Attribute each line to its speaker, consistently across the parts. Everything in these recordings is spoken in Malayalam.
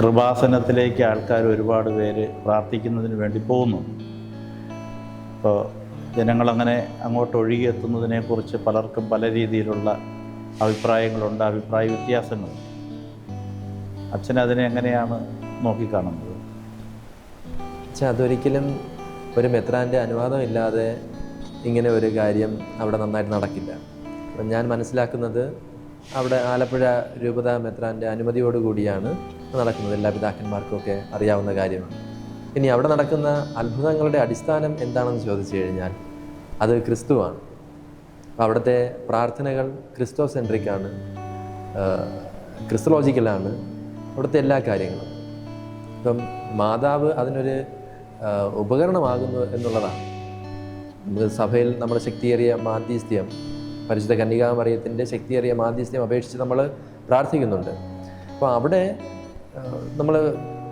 Speaker 1: കൃപാസനത്തിലേക്ക് ആൾക്കാർ ഒരുപാട് പേര് പ്രാർത്ഥിക്കുന്നതിന് വേണ്ടി പോകുന്നു. ഇപ്പോൾ ജനങ്ങളങ്ങനെ അങ്ങോട്ട് ഒഴുകിയെത്തുന്നതിനെക്കുറിച്ച് പലർക്കും പല രീതിയിലുള്ള അഭിപ്രായങ്ങളുണ്ട് അഭിപ്രായ വ്യത്യാസങ്ങളുണ്ട്. അച്ഛൻ അതിനെ എങ്ങനെയാണ് നോക്കിക്കാണുന്നത്?
Speaker 2: അച്ഛൻ അതൊരിക്കലും ഒരു മെത്രാന്റെ അനുവാദമില്ലാതെ ഇങ്ങനെ ഒരു കാര്യം അവിടെ നന്നായിട്ട് നടക്കില്ല. ഞാൻ മനസ്സിലാക്കുന്നത് അവിടെ ആലപ്പുഴ രൂപത മെത്രാന്റെ അനുമതിയോടുകൂടിയാണ് നടക്കുന്നത്. എല്ലാ പിതാക്കന്മാർക്കുമൊക്കെ അറിയാവുന്ന കാര്യമാണ് ഇനി അവിടെ നടക്കുന്ന അത്ഭുതങ്ങളുടെ അടിസ്ഥാനം എന്താണെന്ന് ചോദിച്ചു കഴിഞ്ഞാൽ അത് ക്രിസ്തുവാണ്. അവിടുത്തെ പ്രാർത്ഥനകൾ ക്രിസ്തോ സെൻട്രിക്കാണ് ക്രിസ്തലോജിക്കലാണ് അവിടുത്തെ എല്ലാ കാര്യങ്ങളും. ഇപ്പം മാതാവ് അതിനൊരു ഉപകരണമാകുന്നു എന്നുള്ളതാണ്. സഭയിൽ നമ്മുടെ ശക്തിയേറിയ മാധ്യസ്ഥ്യം പരിശുദ്ധ കന്യകാമറിയത്തിന്റെ ശക്തിയേറിയ മാധ്യസ്ഥ്യം അപേക്ഷിച്ച് നമ്മൾ പ്രാർത്ഥിക്കുന്നുണ്ട്. അപ്പോൾ അവിടെ നമ്മൾ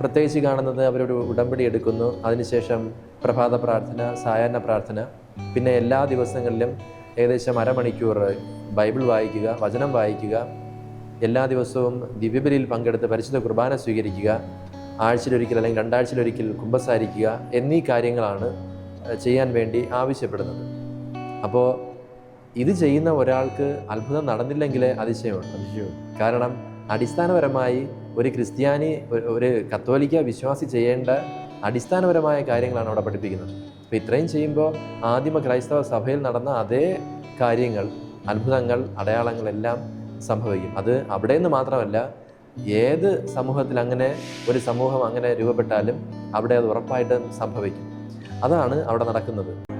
Speaker 2: പ്രത്യേകിച്ച് കാണുന്നത് അവരൊരു ഉടമ്പടി എടുക്കുന്നു. അതിനുശേഷം പ്രഭാത പ്രാർത്ഥന സായാഹ്ന പ്രാർത്ഥന പിന്നെ എല്ലാ ദിവസങ്ങളിലും ഏകദേശം അരമണിക്കൂർ ബൈബിൾ വായിക്കുക വചനം വായിക്കുക എല്ലാ ദിവസവും ദിവ്യബലിയിൽ പങ്കെടുത്ത് പരിശുദ്ധ കുർബാന സ്വീകരിക്കുക ആഴ്ചയിലൊരിക്കൽ അല്ലെങ്കിൽ രണ്ടാഴ്ചയിലൊരിക്കൽ കുമ്പസാരിക്കുക എന്നീ കാര്യങ്ങളാണ് ചെയ്യാൻ വേണ്ടി ആവശ്യപ്പെടുന്നത്. അപ്പോൾ ഇത് ചെയ്യുന്ന ഒരാൾക്ക് അത്ഭുതം നടന്നില്ലെങ്കിൽ അതിശയമാണ് അതിശയമാണ് കാരണം അടിസ്ഥാനപരമായി ഒരു ക്രിസ്ത്യാനി ഒരു- ഒരു കത്തോലിക്ക വിശ്വാസി ചെയ്യേണ്ട അടിസ്ഥാനപരമായ കാര്യങ്ങളാണ് അവിടെ പഠിപ്പിക്കുന്നത്. അപ്പോൾ ഇത്രയും ചെയ്യുമ്പോൾ ആദിമ ക്രൈസ്തവ സഭയിൽ നടന്ന അതേ കാര്യങ്ങൾ അത്ഭുതങ്ങൾ അടയാളങ്ങളെല്ലാം സംഭവിക്കും. അത് അവിടെ നിന്ന് മാത്രമല്ല ഏത് സമൂഹത്തിൽ അങ്ങനെ ഒരു സമൂഹം അങ്ങനെ രൂപപ്പെട്ടാലും അവിടെ അത് ഉറപ്പായിട്ടും സംഭവിക്കും. അതാണ് അവിടെ നടക്കുന്നത്.